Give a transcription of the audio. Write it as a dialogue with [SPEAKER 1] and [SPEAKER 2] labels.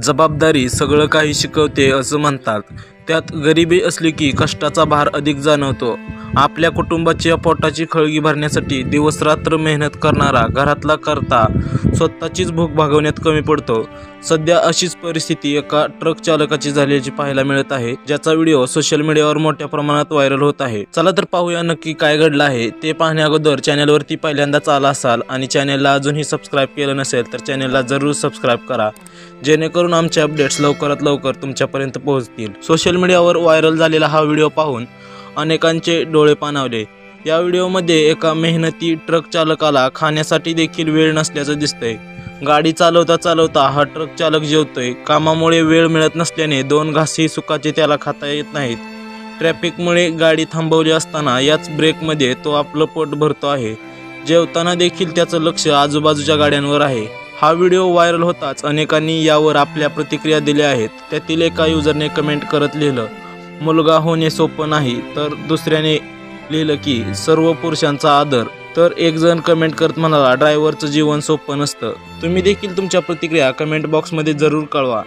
[SPEAKER 1] जबाबदारी सगळं काही शिकवते असं म्हणतात. त्यात गरिबी असली की कष्टाचा भार अधिक जाणवतो. आपल्या कुटुंबाच्या पोटाची खळगी भरण्यासाठी दिवसरात्र मेहनत करणारा घरातला करता स्वतःचीच भूक भागवण्यात कमी पडतो. सध्या अशीच परिस्थिती एका ट्रक चालकाची झाल्याची पाहायला मिळत आहे ज्याचा व्हिडिओ सोशल मीडियावर मोठ्या प्रमाणात व्हायरल होत आहे. चला तर पाहूया नक्की काय घडलं आहे. ते पाहण्या अगोदर चॅनलवरती पहिल्यांदाच आला असाल आणि चॅनलला अजूनही सबस्क्राईब केलं नसेल तर चॅनलला जरूर सबस्क्राईब करा जेणेकरून आमचे अपडेट्स लवकरात लवकर तुमच्यापर्यंत पोहोचतील. सोशल मीडियावर व्हायरल झालेला हा व्हिडिओ पाहून अनेकांचे डोळे पाणावले. या व्हिडिओमध्ये एका मेहनती ट्रक चालकाला खाण्यासाठी देखील वेळ नसल्याचं दिसतंय. गाडी चालवता चालवता हा ट्रक चालक जेवतोय. कामामुळे वेळ मिळत नसल्याने दोन घासही सुखाचे त्याला खाता येत नाहीत. ट्रॅफिकमुळे गाडी थांबवली असताना याच ब्रेकमध्ये तो आपलं पोट भरतो आहे. जेवताना देखील त्याचं लक्ष आजूबाजूच्या गाड्यांवर आहे. हा व्हिडिओ व्हायरल होताच अनेकांनी यावर आपल्या प्रतिक्रिया दिल्या आहेत. त्यातील एका युजरने कमेंट करत लिहिलं मुलगा होणे सोपं नाही. तर दुसऱ्याने लिहिलं की सर्व पुरुषांचा आदर. तर एक जण कमेंट करत म्हणाला ड्रायव्हरचं जीवन सोपं नसतं. तुम्ही देखील तुमच्या प्रतिक्रिया कमेंट बॉक्समध्ये जरूर कळवा.